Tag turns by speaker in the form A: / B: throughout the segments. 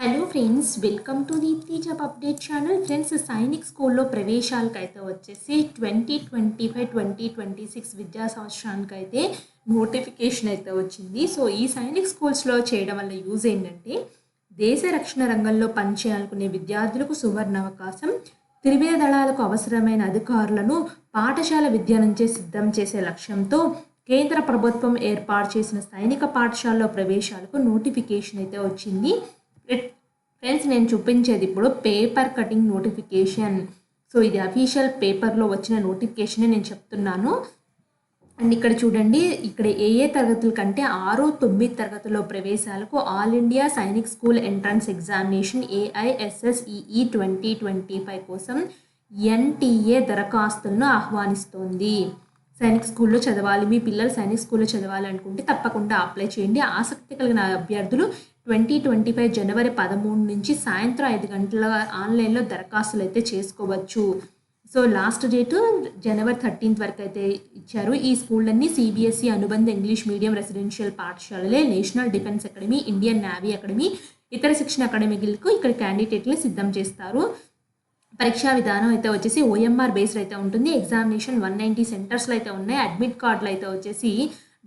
A: Hello friends welcome to Deepthi job update channel friends Sainik స్కూల్లో ప్రవేశాలకు అయితే వచ్చేసి twenty twenty five twenty twenty six విద్యా సంవత్సరానికి అయితే నోటిఫికేషన్ అయితే వచ్చింది సో ఈ సైనిక్ స్కూల్స్లో చేయడం వల్ల యూజ్ ఏంటంటే దేశ రక్షణ రంగంలో పనిచేయాలనుకునే విద్యార్థులకు సువర్ణ అవకాశం త్రివిధ దళాలకు అవసరమైన అధికారులను పాఠశాల విద్య నుంచే సిద్ధం చేసే లక్ష్యంతో కేంద్ర ప్రభుత్వం ఏర్పాటు చేసిన సైనిక పాఠశాలలో ప్రవేశాలకు నోటిఫికేషన్ అయితే వచ్చింది ఫ్రెండ్స్ నేను చూపించేది ఇప్పుడు పేపర్ కటింగ్ నోటిఫికేషన్ సో ఇది అఫీషియల్ పేపర్లో వచ్చిన నోటిఫికేషన్ నేను చెప్తున్నాను. అండ్ ఇక్కడ చూడండి ఇక్కడ ఏ ఏ తరగతుల కంటే ఆరు తొమ్మిది తరగతుల్లో ప్రవేశాలకు all India Sainik school entrance examination AISSEE twenty twenty five కోసం ఎన్టీఏ దరఖాస్తులను ఆహ్వానిస్తోంది. సైనిక్ స్కూల్లో చదవాలి మీ పిల్లలు సైనిక్ స్కూల్లో చదవాలనుకుంటే తప్పకుండా అప్లై చేయండి. ఆసక్తి కలిగిన అభ్యర్థులు ట్వంటీ ట్వంటీ ఫైవ్ జనవరి పదమూడు నుంచి సాయంత్రం ఐదు గంటల ఆన్లైన్లో దరఖాస్తులు అయితే చేసుకోవచ్చు. So last date January thirteenth వరకు అయితే ఇచ్చారు. ఈ స్కూళ్ళన్నీ సిబిఎస్ఈ అనుబంధ English medium residential పాఠశాలలే national defence academy Indian navy academy ఇతర శిక్షణ అకాడమీలకు ఇక్కడ క్యాండిడేట్లు సిద్ధం చేస్తారు. పరీక్షా విధానం అయితే వచ్చేసి ఓఎంఆర్ బేస్డ్ అయితే ఉంటుంది. ఎగ్జామినేషన్ వన్ నైంటీ సెంటర్స్లో అయితే ఉన్నాయి. అడ్మిట్ కార్డులు అయితే వచ్చేసి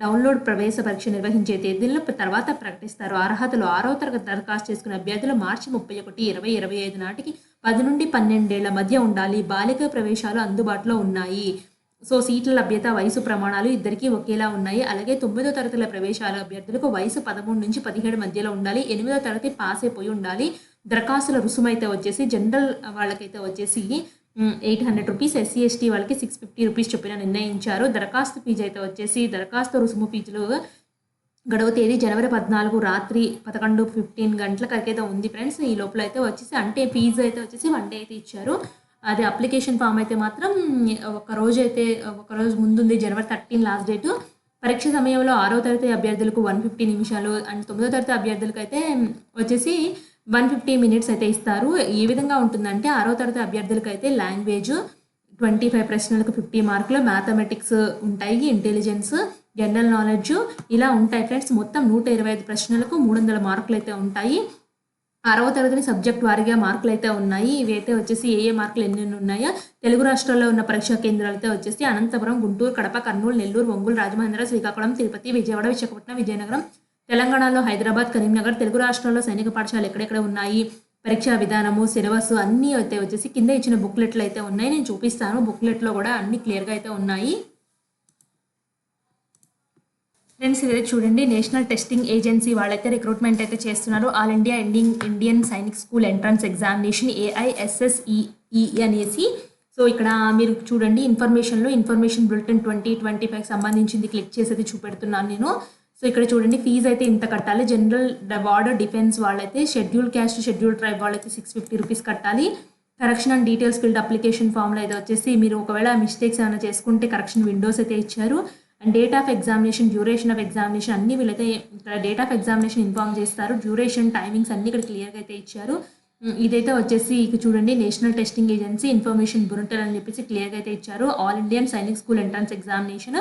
A: డౌన్లోడ్ ప్రవేశ పరీక్ష నిర్వహించే తేదీలను తర్వాత ప్రకటిస్తారు. అర్హతలు ఆరో తరగతి దరఖాస్తు చేసుకున్న అభ్యర్థులు మార్చి ముప్పై ఒకటి ఇరవై ఇరవై ఐదు నాటికి పది నుండి పన్నెండేళ్ళ మధ్య ఉండాలి. బాలిక ప్రవేశాలు అందుబాటులో ఉన్నాయి. సో సీట్ల లభ్యత వయసు ప్రమాణాలు ఇద్దరికీ ఒకేలా ఉన్నాయి. అలాగే తొమ్మిదో తరగతుల ప్రవేశాల అభ్యర్థులకు వయసు పదమూడు నుంచి పదిహేడు మధ్యలో ఉండాలి. ఎనిమిదో తరగతి పాస్ అయిపోయి ఉండాలి. దరఖాస్తుల రుసుము అయితే వచ్చేసి జనరల్ వాళ్ళకైతే వచ్చేసి eight hundred rupees SC ST వాళ్ళకి సిక్స్ ఫిఫ్టీ రూపీస్ చొప్పున నిర్ణయించారు. దరఖాస్తు ఫీజు అయితే వచ్చేసి దరఖాస్తు రుసుము ఫీజులు గడువు తేదీ జనవరి పద్నాలుగు రాత్రి పదకొండు ఫిఫ్టీన్ గంటలకు అయితే ఉంది ఫ్రెండ్స్ ఈ లోపల అయితే వచ్చేసి అంటే ఫీజు అయితే వచ్చేసి వన్ డే అయితే ఇచ్చారు. అదే అప్లికేషన్ ఫామ్ అయితే మాత్రం ఒక రోజు అయితే ఒక రోజు ముందుంది జనవరి థర్టీన్ లాస్ట్ డేటు పరీక్ష సమయంలో ఆరో తరగతి అభ్యర్థులకు వన్ ఫిఫ్టీ నిమిషాలు అండ్ తొమ్మిదో తరగతి అభ్యర్థులకు అయితే వచ్చేసి వన్ ఫిఫ్టీ మినిట్స్ అయితే ఇస్తారు. ఏ విధంగా ఉంటుందంటే ఆరో తరగతి అభ్యర్థులకు అయితే లాంగ్వేజ్ ట్వంటీ ఫైవ్ ప్రశ్నలకు ఫిఫ్టీ మార్కులు మ్యాథమెటిక్స్ ఉంటాయి ఇంటెలిజెన్స్ జనరల్ నాలెడ్జ్ ఇలా ఉంటాయి ఫ్రెండ్స్. మొత్తం నూట ఇరవై ఐదు ప్రశ్నలకు మూడు వందల మార్కులు అయితే ఉంటాయి. ఆరవ తరగతి సబ్జెక్ట్ వారీగా మార్కులు అయితే ఉన్నాయి. ఇవి అయితే వచ్చేసి ఏ ఏ మార్కులు ఎన్నెన్ని ఉన్నాయో తెలుగు రాష్ట్రాల్లో ఉన్న పరీక్షా కేంద్రాలు అయితే వచ్చేసి అనంతపురం గుంటూరు కడప కర్నూలు నెల్లూరు ఒంగోలు రాజమహేంద్ర శ్రీకాకుళం తిరుపతి విజయవాడ విశాఖపట్నం విజయనగరం తెలంగాణలో హైదరాబాద్ కరీంనగర్ తెలుగు రాష్ట్రాల్లో సైనిక పాఠశాలలు ఎక్కడెక్కడ ఉన్నాయి? పరీక్షా విధానము సిలబస్ అన్నీ అయితే వచ్చేసి కింద ఇచ్చిన బుక్లెట్లు అయితే ఉన్నాయి. నేను చూపిస్తాను. బుక్లెట్లో కూడా అన్ని క్లియర్గా అయితే ఉన్నాయి. ఫ్రెండ్స్ ఇదే చూడండి. నేషనల్ టెస్టింగ్ ఏజెన్సీ వాళ్ళైతే రిక్రూట్మెంట్ అయితే చేస్తున్నారు. All India ending Indian Sainik school entrance examination AISSEE అనేసి సో ఇక్కడ మీరు చూడండి ఇన్ఫర్మేషన్లో information bulletin twenty twenty five సంబంధించింది క్లిక్ చేసి అయితే చూపెడుతున్నాను నేను. సో ఇక్కడ చూడండి ఫీజు అయితే ఇంత కట్టాలి. జనరల్ బార్డర్ డిఫెన్స్ వాళ్ళైతే షెడ్యూల్ క్యాస్ట్ షెడ్యూల్ ట్రైబ్ వాళ్ళైతే సిక్స్ ఫిఫ్టీ రూపీస్ కట్టాలి. Correction and details filled application ఫామ్లో అయితే వచ్చేసి మీరు ఒకవేళ మిస్టేక్స్ ఏమైనా చేసుకుంటే కరెక్షన్ విండోస్ అయితే ఇచ్చారు. And date of examination duration of examination అన్ని వీళ్ళైతే ఇక్కడ డేట్ ఆఫ్ ఎగ్జామినేషన్ ఇన్ఫార్మ్ చేస్తారు. డ్యూరేషన్ టైమింగ్స్ అన్ని ఇక్కడ క్లియర్గా అయితే ఇచ్చారు. ఇదైతే వచ్చేసి ఇక చూడండి national testing agency information bulletin అని చెప్పేసి క్లియర్గా అయితే ఇచ్చారు. All Indian Sainik school entrance examination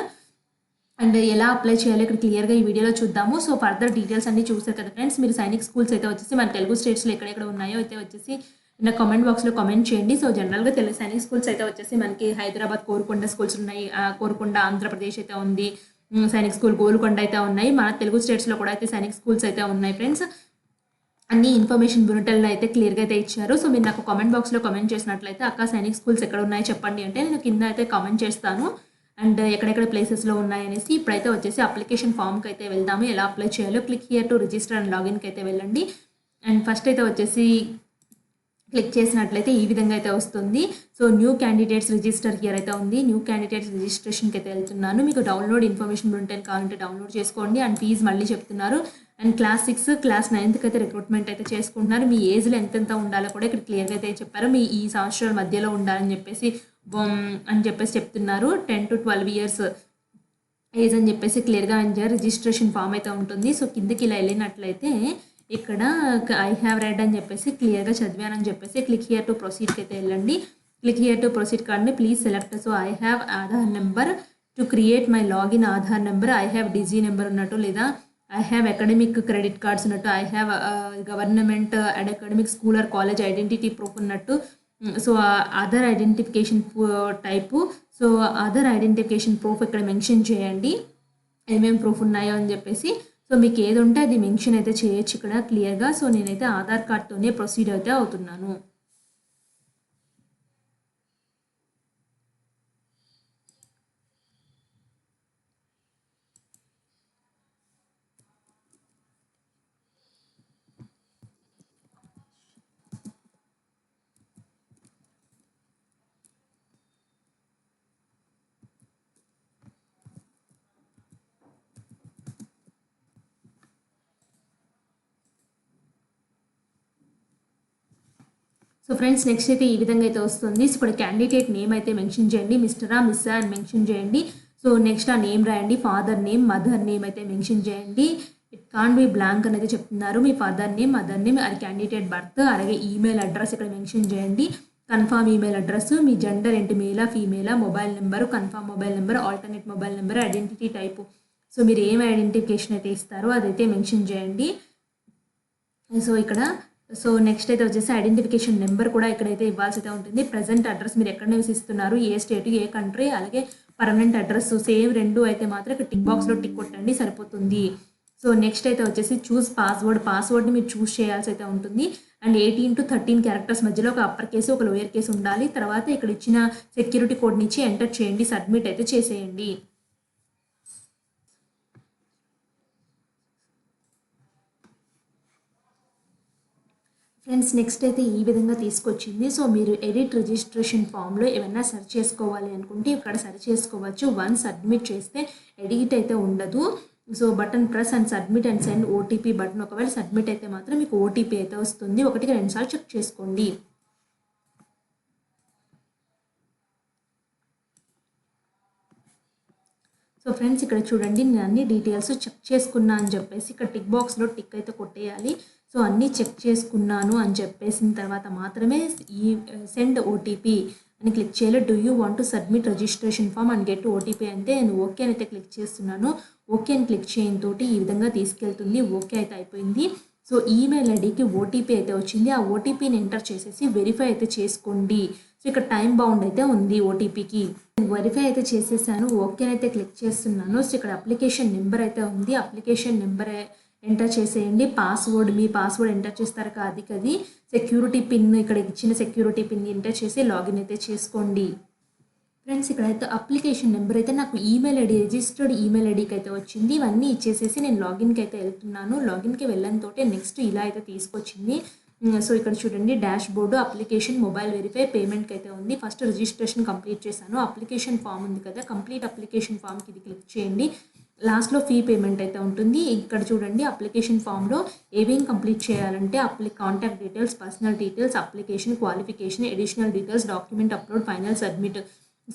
A: and ఎలా అప్లై చేయాలో ఇక్కడ క్లియర్గా ఈ వీడియోలో చూద్దాము. సో ఫర్దర్ డీటెయిల్స్ అన్ని చూసారు కదా ఫ్రెండ్స్ మీరు సైనిక్ స్కూల్స్ అయితే వచ్చేసి మన తెలుగు స్టేట్స్లో ఎక్కడెక్కడ ఉన్నాయో అయితే వచ్చేసి నా కామెంట్ బాక్స్లో కామెంట్ చేయండి. సో జనరల్గా తెలుగు సైనిక్ స్కూల్స్ అయితే వచ్చేసి మనకి హైదరాబాద్ కోరుకొండ స్కూల్స్ ఉన్నాయి. కోరుకొండ ఆంధ్రప్రదేశ్ అయితే ఉంది. సైనిక్ స్కూల్ గోల్కొండ అయితే ఉన్నాయి. మన తెలుగు స్టేట్స్లో కూడా అయితే సైనిక్ స్కూల్స్ అయితే ఉన్నాయి ఫ్రెండ్స్ అన్ని ఇన్ఫర్మేషన్ బులెటిన్లో అయితే క్లియర్గా అయితే ఇచ్చారు. సో మీరు నాకు కామెంట్ బాక్స్లో కామెంట్ చేసినట్లయితే అక్క సైనిక్ స్కూల్స్ ఎక్కడ ఉన్నాయో చెప్పండి అంటే నేను కింద అయితే కామెంట్ చేస్తాను. అండ్ ఎక్కడెక్కడ ప్లేసెస్లో ఉన్నాయనేసి ఇప్పుడైతే వచ్చేసి అప్లికేషన్ ఫామ్కి అయితే వెళ్దాము. ఎలా అప్లై చేయాలో click here to register and లాగిన్కి అయితే వెళ్ళండి. అండ్ ఫస్ట్ అయితే వచ్చేసి క్లిక్ చేసినట్లయితే ఈ విధంగా అయితే వస్తుంది. So new candidates register here అయితే ఉంది. న్యూ క్యాండిడేట్స్ రిజిస్ట్రేషన్కి అయితే వెళ్తున్నాను. మీకు డౌన్లోడ్ ఇన్ఫర్మేషన్ ఉంటేనే కావాలంటే డౌన్లోడ్ చేసుకోండి. అండ్ ఫీజ్ మళ్ళీ చెప్తున్నారు. అండ్ క్లాస్ సిక్స్ క్లాస్ నైన్త్కి అయితే రిక్రూట్మెంట్ అయితే చేసుకుంటున్నారు. మీ ఏజ్లో ఎంతెంత ఉండాలో కూడా ఇక్కడ క్లియర్గా అయితే చెప్పారు. మీ ఈ సంవత్సరాల మధ్యలో ఉండాలని చెప్పేసి అని చెప్పేసి చెప్తున్నారు. Ten to twelve years age అని చెప్పేసి క్లియర్గా అంజా రిజిస్ట్రేషన్ ఫామ్ అయితే ఉంటుంది. సో కిందకి ఇలా వెళ్ళినట్లయితే ఇక్కడ ఐ హ్యావ్ రెడ్ అని చెప్పేసి క్లియర్గా చదివానని చెప్పేసి క్లిక్ హియర్ టు ప్రొసీడ్కి అయితే వెళ్ళండి. క్లిక్ హియర్ టు ప్రొసీడ్ కార్డ్ని please select so I have Aadhaar number to create my login Aadhaar number I have digi number ఉన్నట్టు లేదా I have academic credit cards ఉన్నట్టు I have government and academic school or college identity proof ఉన్నట్టు so other identification type so other identification proof ఇక్కడ mention చేయండి. ఏమేమి proof ఉన్నాయో అని చెప్పేసి. సో మీకు ఏది ఉంటే అది మెన్షన్ అయితే చేయొచ్చు ఇక్కడ క్లియర్గా సో నేనైతే ఆధార్ కార్డ్తోనే ప్రొసీడ్ అయితే అవుతున్నాను. సో ఫ్రెండ్స్ నెక్స్ట్ అయితే ఈ విధంగా అయితే వస్తుంది. సో ఇక్కడ క్యాండిడేట్ నేమ్ అయితే మెన్షన్ చేయండి. మిస్టరా మిస్సా అని మెన్షన్ చేయండి. సో నెక్స్ట్ ఆ నేమ్ రాయండి. ఫాదర్ నేమ్ మదర్ నేమ్ అయితే మెన్షన్ చేయండి. ఇట్ కాన్ బి బ్లాంక్ అనేది చెప్తున్నారు. మీ ఫాదర్ నేమ్ మదర్ నేమ్ అది క్యాండిడేట్ బర్త్ అలాగే ఈమెయిల్ అడ్రస్ ఇక్కడ మెన్షన్ చేయండి. కన్ఫామ్ ఈమెయిల్ అడ్రస్ మీ జెండర్ ఏంటి? మేలా ఫీమేలా mobile number confirm mobile number alternate mobile number identity type so మీరు ఏం ఐడెంటిఫికేషన్ అయితే ఇస్తారో అదైతే మెన్షన్ చేయండి. సో ఇక్కడ సో నెక్స్ట్ అయితే వచ్చేసి ఐడెంటిఫికేషన్ నెంబర్ కూడా ఇక్కడైతే ఇవ్వాల్సి అయితే ఉంటుంది. ప్రజెంట్ అడ్రస్ మీరు ఎక్కడ నివసిస్తున్నారు? ఏ స్టేట్ ఏ కంట్రీ అలాగే పర్మనెంట్ అడ్రస్ సేమ్ రెండు అయితే మాత్రం ఇక్కడ టిక్ బాక్స్లో టిక్ కొట్టండి సరిపోతుంది. సో నెక్స్ట్ అయితే వచ్చేసి చూస్ పాస్వర్డ్ పాస్వర్డ్ని మీరు చూస్ చేయాల్సి అయితే ఉంటుంది. And eighteen to thirteen characters మధ్యలో ఒక అప్పర్ కేసు ఒక లోయర్ కేసు ఉండాలి. తర్వాత ఇక్కడ ఇచ్చిన సెక్యూరిటీ కోడ్ని ఇచ్చి ఎంటర్ చేయండి సబ్మిట్ అయితే చేసేయండి. ఫ్రెండ్స్ నెక్స్ట్ అయితే ఈ విధంగా తీసుకొచ్చింది. సో మీరు ఎడిట్ రిజిస్ట్రేషన్ ఫామ్లో ఏమైనా సెర్చ్ చేసుకోవాలి అనుకుంటే ఇక్కడ సెర్చ్ చేసుకోవచ్చు. వన్ సబ్మిట్ చేస్తే ఎడిట్ అయితే ఉండదు. So button press and submit and send OTP button ఒకవేళ సబ్మిట్ అయితే మాత్రం మీకు ఓటీపీ అయితే వస్తుంది. ఒకటికి రెండుసార్లు చెక్ చేసుకోండి. సో ఫ్రెండ్స్ ఇక్కడ చూడండి. నేను అన్ని డీటెయిల్స్ చెక్ చేసుకున్నా అని చెప్పేసి ఇక్కడ టిక్ బాక్స్లో టిక్ అయితే కొట్టేయాలి. సో అన్నీ చెక్ చేసుకున్నాను అని చెప్పేసిన తర్వాత మాత్రమే ఈ సెండ్ ఓటీపీ అని క్లిక్ చేయాలి. Do you want to submit registration form and get OTP అంటే నేను ఓకే అని అయితే క్లిక్ చేస్తున్నాను. ఓకే అని క్లిక్ చేయని తోటి ఈ విధంగా తీసుకెళ్తుంది. ఓకే అయితే అయిపోయింది. సో ఈమెయిల్ ఐడికి ఓటీపీ అయితే వచ్చింది. ఆ ఓటీపీని ఎంటర్ చేసేసి వెరిఫై అయితే చేసుకోండి. సో ఇక్కడ టైం బౌండ్ అయితే ఉంది ఓటీపీకి వెరిఫై అయితే చేసేసాను. ఓకే అయితే క్లిక్ చేస్తున్నాను. సో ఇక్కడ అప్లికేషన్ నెంబర్ అయితే ఉంది. అప్లికేషన్ నెంబర్ ఎంటర్ చేసేయండి. పాస్వర్డ్ మీ పాస్వర్డ్ ఎంటర్ చేస్తారు కాదు అది సెక్యూరిటీ పిన్ ఇక్కడ ఇచ్చిన సెక్యూరిటీ పిన్ ఎంటర్ చేసి లాగిన్ అయితే చేసుకోండి. ఫ్రెండ్స్ ఇక్కడైతే అప్లికేషన్ నెంబర్ అయితే నాకు ఈమెయిల్ ఐడి రిజిస్టర్డ్ ఈమెయిల్ ఐడికి అయితే వచ్చింది. ఇవన్నీ ఇచ్చేసేసి నేను లాగిన్కి అయితే వెళ్తున్నాను. లాగిన్కి వెళ్ళడంతో నెక్స్ట్ ఇలా అయితే తీసుకొచ్చింది. Mm, సో ఇక్కడ చూడండి dashboard application mobile verify పేమెంట్కి అయితే ఉంది. ఫస్ట్ రిజిస్ట్రేషన్ కంప్లీట్ చేశాను. అప్లికేషన్ ఫామ్ ఉంది కదా. కంప్లీట్ అప్లికేషన్ ఫామ్కి ఇది క్లిక్ చేయండి. లాస్ట్లో ఫీ పేమెంట్ అయితే ఉంటుంది. ఇక్కడ చూడండి అప్లికేషన్ ఫామ్లో ఏమేం కంప్లీట్ చేయాలంటే అప్లి contact details personal details application qualification additional details document upload final submit.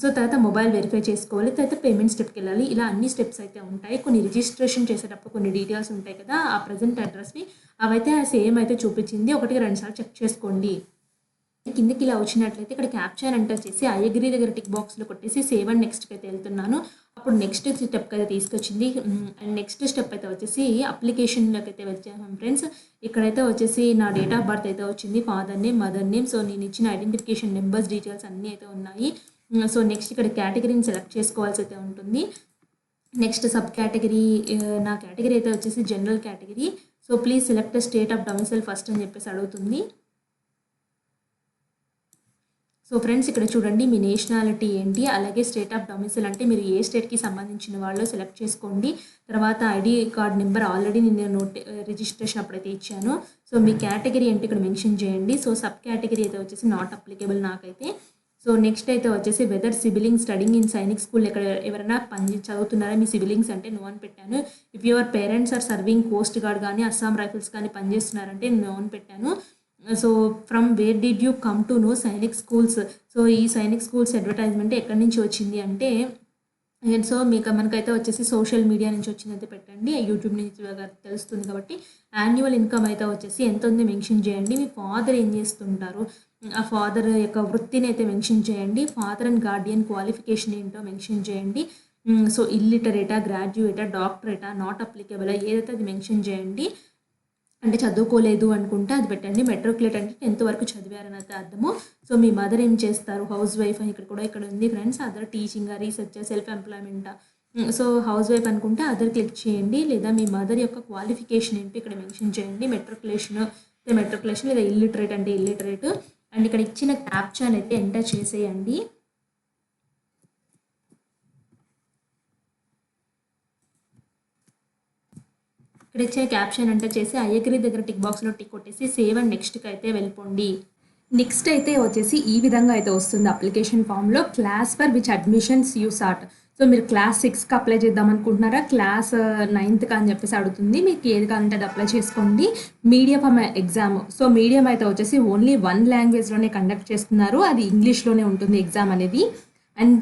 A: So తర్వాత మొబైల్ వెరిఫై చేసుకోవాలి. తర్వాత పేమెంట్ స్టెప్కి వెళ్ళాలి. ఇలా అన్ని స్టెప్స్ అయితే ఉంటాయి. కొన్ని రిజిస్ట్రేషన్ చేసేటప్పుడు కొన్ని డీటెయిల్స్ ఉంటాయి కదా ఆ ప్రజెంట్ అడ్రస్ని. అవైతే సేమ్ అయితే చూపించింది. ఒకటికి రెండుసార్లు చెక్ చేసుకోండి. కిందకి ఇలా వచ్చినట్లయితే ఇక్కడ క్యాప్చర్ ఎంటర్ చేసి ఐ అగ్రీ దగ్గర టిక్ బాక్స్లో కొట్టేసి సేవ్ అండ్ నెక్స్ట్కి అయితే వెళ్తున్నాను. అప్పుడు నెక్స్ట్ స్టెప్కి అయితే తీసుకొచ్చింది. అండ్ నెక్స్ట్ స్టెప్ అయితే వచ్చేసి అప్లికేషన్లోకి అయితే వచ్చాను ఫ్రెండ్స్ ఇక్కడైతే వచ్చేసి నా డేట్ ఆఫ్ బర్త్ అయితే వచ్చింది. Father name mother name so నేను ఇచ్చిన ఐడెంటిఫికేషన్ నెంబర్స్ డీటెయిల్స్ అన్నీ అయితే ఉన్నాయి. సో నెక్స్ట్ ఇక్కడ కేటగిరీని సెలెక్ట్ చేసుకోవాల్సి అయితే ఉంటుంది. నెక్స్ట్ సబ్ కేటగిరీ నా కేటగిరీ అయితే వచ్చేసి general category so please select state of domicile first అని చెప్పేసి అడుగుతుంది. సో ఫ్రెండ్స్ ఇక్కడ చూడండి మీ నేషనాలిటీ ఏంటి అలాగే స్టేట్ ఆఫ్ డొమిసిల్ అంటే మీరు ఏ స్టేట్కి సంబంధించిన వాళ్ళు సెలెక్ట్ చేసుకోండి. తర్వాత ఐడి కార్డ్ నెంబర్ ఆల్రెడీ నేను నోట్ రిజిస్ట్రేషన్ అప్పుడైతే ఇచ్చాను. సో మీ కేటగిరీ ఏంటి ఇక్కడ మెన్షన్ చేయండి. సో సబ్ కేటగిరీ అయితే వచ్చేసి నాట్ అప్లికేబుల్ నాకైతే. సో నెక్స్ట్ అయితే వచ్చేసి whether sibling studying in Sainik school. ఎక్కడ ఎవరైనా పని చదువుతున్నారా? మీ సిబిలింగ్స్ అంటే నో అని పెట్టాను. If your parents are serving coast guard కానీ అస్సాం రైఫిల్స్ కానీ పనిచేస్తున్నారంటే నో అని పెట్టాను. So from where did you come to know Sainik schools so ఈ సైనిక్ స్కూల్స్ అడ్వర్టైజ్మెంట్ ఎక్కడి నుంచి వచ్చింది అంటే అండ్ సో మీకు మనకైతే వచ్చేసి సోషల్ మీడియా నుంచి వచ్చిందైతే పెట్టండి. యూట్యూబ్ నుంచి తెలుస్తుంది కాబట్టి యాన్యువల్ ఇన్కమ్ అయితే వచ్చేసి ఎంత ఉంది మెన్షన్ చేయండి. మీ ఫాదర్ ఏం చేస్తుంటారు? ఆ ఫాదర్ యొక్క వృత్తిని అయితే మెన్షన్ చేయండి. ఫాదర్ అండ్ గార్డియన్ క్వాలిఫికేషన్ ఏంటో మెన్షన్ చేయండి. సో ఇల్లిటరేటా గ్రాడ్యుయేటా డాక్టరేటా నాట్ అప్లికేబుల్ ఏదైతే అది మెన్షన్ చేయండి. అంటే చదువుకోలేదు అనుకుంటే అది పెట్టండి. మెట్రికులేట్ అంటే టెన్త్ వరకు చదివారని అయితే అర్థము. సో మీ మదర్ ఏం చేస్తారు? హౌస్ వైఫ్ అని ఇక్కడ కూడా ఇక్కడ ఉంది friends. Other teaching research self employment so housewife అనుకుంటే అదర్ క్లిక్ చేయండి. లేదా మీ మదర్ యొక్క క్వాలిఫికేషన్ ఏంటి ఇక్కడ మెన్షన్ చేయండి. మెట్రికులేషన్ మెట్రికులేషన్ లేదా ఇల్లిటరేట్ అంటే ఇల్లిటరేట్. అండ్ ఇక్కడ ఇచ్చిన క్యాప్చాన్ అయితే ఎంటర్ చేసేయండి. ఇక్కడ ఇచ్చే క్యాప్షన్ అంటే చేసి అయ్యగిరి దగ్గర టిక్ బాక్స్లో టిక్ కొట్టేసి సేవ్ అండ్ నెక్స్ట్కి అయితే వెళ్ళిపోండి. నెక్స్ట్ అయితే వచ్చేసి ఈ విధంగా అయితే వస్తుంది అప్లికేషన్ ఫామ్లో class for which admissions you sought so మీరు క్లాస్ సిక్స్కి అప్లై చేద్దాం అనుకుంటున్నారా? క్లాస్ నైన్త్కి అని చెప్పేసి అడుగుతుంది. మీకు ఏది కావాలంటే అది అప్లై చేసుకోండి. Medium from exam. So medium అయితే వచ్చేసి ఓన్లీ వన్ లాంగ్వేజ్లోనే కండక్ట్ చేస్తున్నారు. అది ఇంగ్లీష్లోనే ఉంటుంది ఎగ్జామ్ అనేది. And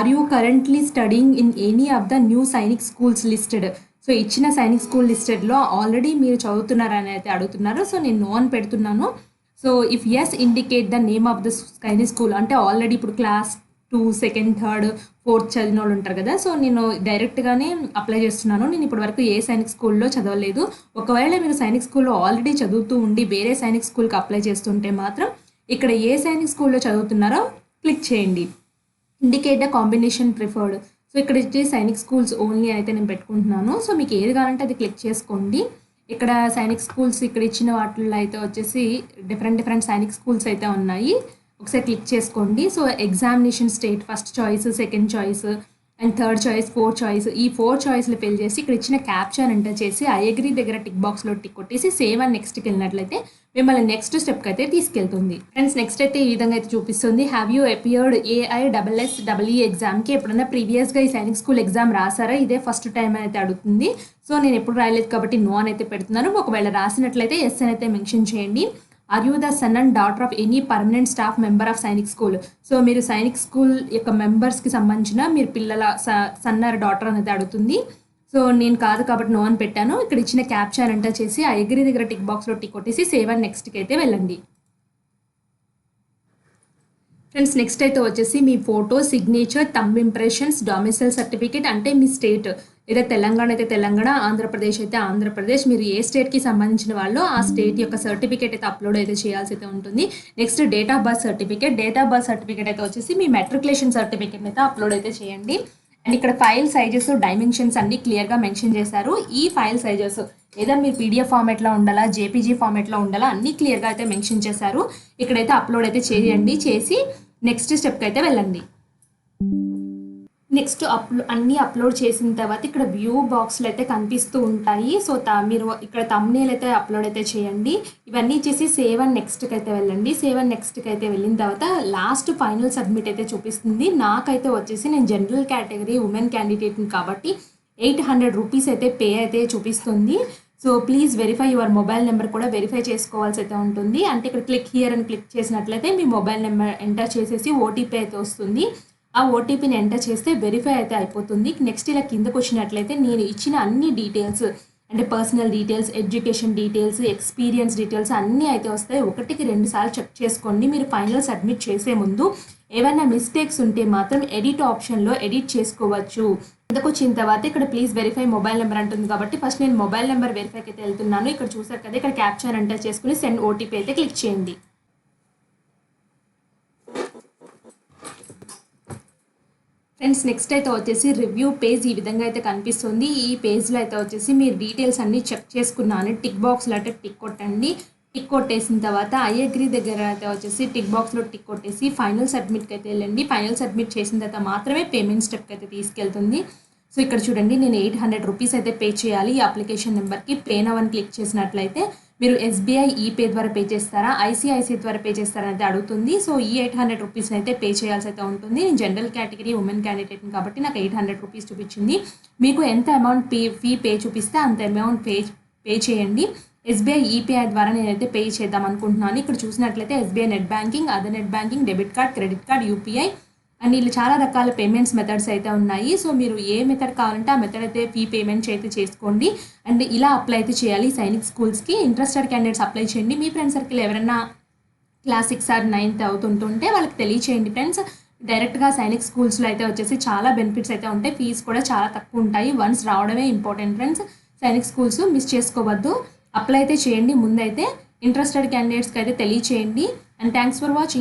A: are you currently studying in any of the new Sainik schools listed? So ఇచ్చిన సైనిక్ స్కూల్ లిస్టెడ్లో ఆల్రెడీ మీరు చదువుతున్నారని అయితే అడుగుతున్నారు. సో నేను నో అని పెడుతున్నాను. So if yes indicate the name of the Sainik school అంటే ఆల్రెడీ ఇప్పుడు class two second third fourth చదివిన వాళ్ళు ఉంటారు కదా. సో నేను డైరెక్ట్గానే అప్లై చేస్తున్నాను. నేను ఇప్పటి వరకు ఏ సైనిక్ స్కూల్లో చదవలేదు. ఒకవేళ మీరు సైనిక్ స్కూల్లో ఆల్రెడీ చదువుతూ ఉండి వేరే సైనిక్ స్కూల్కి అప్లై చేస్తుంటే మాత్రం ఇక్కడ ఏ సైనిక్ స్కూల్లో చదువుతున్నారో క్లిక్ చేయండి. Indicate the combination preferred so ఇక్కడ ఇచ్చే సైనిక్ స్కూల్స్ ఓన్లీ అయితే నేను పెట్టుకుంటున్నాను. సో మీకు ఏది కావాలంటే అది క్లిక్ చేసుకోండి. ఇక్కడ సైనిక్ స్కూల్స్ ఇక్కడ ఇచ్చిన వాటిల్లో అయితే వచ్చేసి డిఫరెంట్ డిఫరెంట్ సైనిక్ స్కూల్స్ అయితే ఉన్నాయి. ఒకసారి క్లిక్ చేసుకోండి. So examination state first choice second choice and third choice fourth choice ఈ ఫోర్ చాయిస్లు ఫిల్ చేసి ఇక్కడ ఇచ్చిన క్యాప్చర్ ఎంటర్ చేసి ఐ అగ్రీ దగ్గర టిక్ బాక్స్లో టిక్ కొట్టేసి సేవ్ అండ్ నెక్స్ట్కి వెళ్ళినట్లయితే మిమ్మల్ని నెక్స్ట్ స్టెప్కి అయితే తీసుకెళ్తుంది. ఫ్రెండ్స్ నెక్స్ట్ అయితే ఈ విధంగా అయితే చూపిస్తుంది. Have you appeared AI double S W ఎగ్జామ్కి ఎప్పుడైనా ప్రీవియస్గా ఈ సైనిక్ స్కూల్ ఎగ్జామ్ రాసారా? ఇదే ఫస్ట్ టైం అయితే అడుగుతుంది. సో నేను ఎప్పుడు రాయలేదు కాబట్టి నో అని అయితే పెడుతున్నాను. ఒకవేళ రాసినట్లయితే ఎస్ అని అయితే మెన్షన్ చేయండి. Are you the son and daughter of any permanent staff member of Sainik school so మీరు సైనిక్ స్కూల్ యొక్క మెంబర్స్కి సంబంధించిన మీరు పిల్లల సన్ ఆర్ డాటర్ అనేది అడుగుతుంది. సో నేను కాదు కాబట్టి నో అని పెట్టాను. ఇక్కడ ఇచ్చిన క్యాప్చర్ అంటే చేసి ఆ ఎగిరి దగ్గర టిక్ బాక్స్లో టిక్ కొట్టేసి సేవ్ అండ్ నెక్స్ట్కి అయితే వెళ్ళండి. ఫ్రెండ్స్ నెక్స్ట్ అయితే వచ్చేసి మీ photo signature thumb impressions domicile certificate అంటే మీ స్టేట్ లేదా తెలంగాణ అయితే తెలంగాణ ఆంధ్రప్రదేశ్ అయితే ఆంధ్రప్రదేశ్. మీరు ఏ స్టేట్కి సంబంధించిన వాళ్ళు ఆ స్టేట్ యొక్క సర్టిఫికేట్ అయితే అప్లోడ్ అయితే చేయాల్సి అయితే ఉంటుంది. Next date of birth certificate date of birth certificate అయితే వచ్చేసి మీ మెట్రికులేషన్ సర్టిఫికేట్ అయితే అప్లోడ్ అయితే చేయండి. అండ్ ఇక్కడ ఫైల్ సైజెస్ డైమెన్షన్స్ అన్ని క్లియర్గా మెన్షన్ చేశారు. ఈ ఫైల్ సైజెస్ ఏదో మీరు పీడిఎఫ్ ఫార్మేట్లో ఉండాలా జేపీజీ ఫార్మేట్లో ఉండాలా అన్ని క్లియర్గా అయితే మెన్షన్ చేశారు. ఇక్కడైతే అప్లోడ్ అయితే చేయండి. చేసి నెక్స్ట్ స్టెప్కి అయితే వెళ్ళండి. నెక్స్ట్ అప్లో అన్నీ అప్లోడ్ చేసిన తర్వాత ఇక్కడ వ్యూ బాక్స్లు అయితే కనిపిస్తూ ఉంటాయి. సో మీరు ఇక్కడ తమ్నేల్ అయితే అప్లోడ్ అయితే చేయండి. ఇవన్నీ చేసి సేవ్ అండ్ నెక్స్ట్కి అయితే వెళ్ళండి. సేవ్ అండ్ నెక్స్ట్కి అయితే వెళ్ళిన తర్వాత లాస్ట్ ఫైనల్ సబ్మిట్ అయితే చూపిస్తుంది. నాకైతే వచ్చేసి నేను జనరల్ కేటగిరీ ఉమెన్ క్యాండిడేట్ని కాబట్టి ఎయిట్ హండ్రెడ్ రూపీస్ అయితే పే అయితే చూపిస్తుంది. So please verify your mobile number కూడా వెరిఫై చేసుకోవాల్సి అయితే ఉంటుంది. అంటే ఇక్కడ క్లిక్ హియర్ అని క్లిక్ చేసినట్లయితే మీ మొబైల్ నెంబర్ ఎంటర్ చేసేసి ఓటీపీ అయితే వస్తుంది. ఆ ఓటీపీని ఎంటర్ చేస్తే వెరిఫై అయితే అయిపోతుంది. నెక్స్ట్ ఇలా కిందకు వచ్చినట్లయితే నేను ఇచ్చిన అన్ని డీటెయిల్స్ అంటే personal details education details experience details అన్నీ అయితే వస్తాయి. ఒకటికి రెండు సార్లు చెక్ చేసుకోండి. మీరు ఫైనల్ సబ్మిట్ చేసే ముందు ఏమైనా మిస్టేక్స్ ఉంటే మాత్రం ఎడిట్ ఆప్షన్లో ఎడిట్ చేసుకోవచ్చు. ఇంతకు వచ్చిన తర్వాత ఇక్కడ ప్లీజ్ వెరిఫై మొబైల్ నెంబర్ అంటుంది కాబట్టి ఫస్ట్ నేను మొబైల్ నెంబర్ వెరిఫైకి అయితే వెళ్తున్నాను. ఇక్కడ చూసారు కదా ఇక్కడ క్యాప్చర్ ఎంటర్ చేసుకుని సెండ్ ఓటీపీ అయితే క్లిక్ చేయండి. ఫ్రెండ్స్ నెక్స్ట్ అయితే వచ్చేసి రివ్యూ పేజ్ ఈ విధంగా అయితే కనిపిస్తుంది. ఈ పేజ్లో అయితే వచ్చేసి మీరు డీటెయిల్స్ అన్నీ చెక్ చేసుకున్నాను. టిక్ బాక్స్లో అయితే టిక్ కొట్టండి. టిక్ కొట్టేసిన తర్వాత ఐ అగ్రీ దగ్గర అయితే వచ్చేసి టిక్ బాక్స్లో టిక్ కొట్టేసి ఫైనల్ సబ్మిట్కి అయితే వెళ్ళండి. ఫైనల్ సబ్మిట్ చేసిన తర్వాత మాత్రమే పేమెంట్ స్టెప్కి అయితే తీసుకెళ్తుంది. సో ఇక్కడ చూడండి నేను ఎయిట్ హండ్రెడ్ రూపీస్ అయితే పే చేయాలి. ఈ అప్లికేషన్ నెంబర్కి పే నవ్ అని క్లిక్ చేసినట్లయితే మీరు ఎస్బీఐ ఈపే ద్వారా పే చేస్తారా ఐసిఐసిఐ ద్వారా పే చేస్తారా అయితే అడుగుతుంది. సో ఈ ఎయిట్ హండ్రెడ్ రూపీస్ అయితే పే చేయాల్సి అయితే ఉంటుంది. నేను జనరల్ కేటగిరీ ఉమెన్ క్యాండిడేట్ని కాబట్టి నాకు ఎయిట్ హండ్రెడ్ రూపీస్ చూపించింది. మీకు ఎంత అమౌంట్ పే ఫీ పే చూపిస్తే అంత అమౌంట్ పే పే చేయండి. ఎస్బీఐ ఈపీఐ ద్వారా నేనైతే పే చేద్దాం అనుకుంటున్నాను. ఇక్కడ చూసినట్లయితే SBI net banking other net banking debit card credit card UPI and ఇలా చాలా రకాల పేమెంట్స్ మెథడ్స్ అయితే ఉన్నాయి. సో మీరు ఏ మెథడ్ కావాలంటే ఆ మెథడ్ అయితే ఫీ పేమెంట్స్ అయితే చేసుకోండి. అండ్ ఇలా అప్లై అయితే చేయాలి సైనిక్ స్కూల్స్కి. ఇంట్రెస్టెడ్ క్యాండిడేట్స్ అప్లై చేయండి. మీ ఫ్రెండ్ సర్కిల్ ఎవరైనా క్లాస్ సిక్స్ ఆర్ నైన్త్ అవుతుంటుంటే వాళ్ళకి తెలియచేయండి ఫ్రెండ్స్. డైరెక్ట్గా సైనిక్ స్కూల్స్లో అయితే వచ్చేసి చాలా బెనిఫిట్స్ అయితే ఉంటాయి. ఫీజు కూడా చాలా తక్కువ ఉంటాయి. వన్స్ రావడమే important friends. Sainik schools miss చేసుకోవద్దు. అప్లై అయితే చేయండి. ముందైతే ఇంట్రెస్టెడ్ క్యాండిడేట్స్కి అయితే తెలియచేయండి. And thanks for watching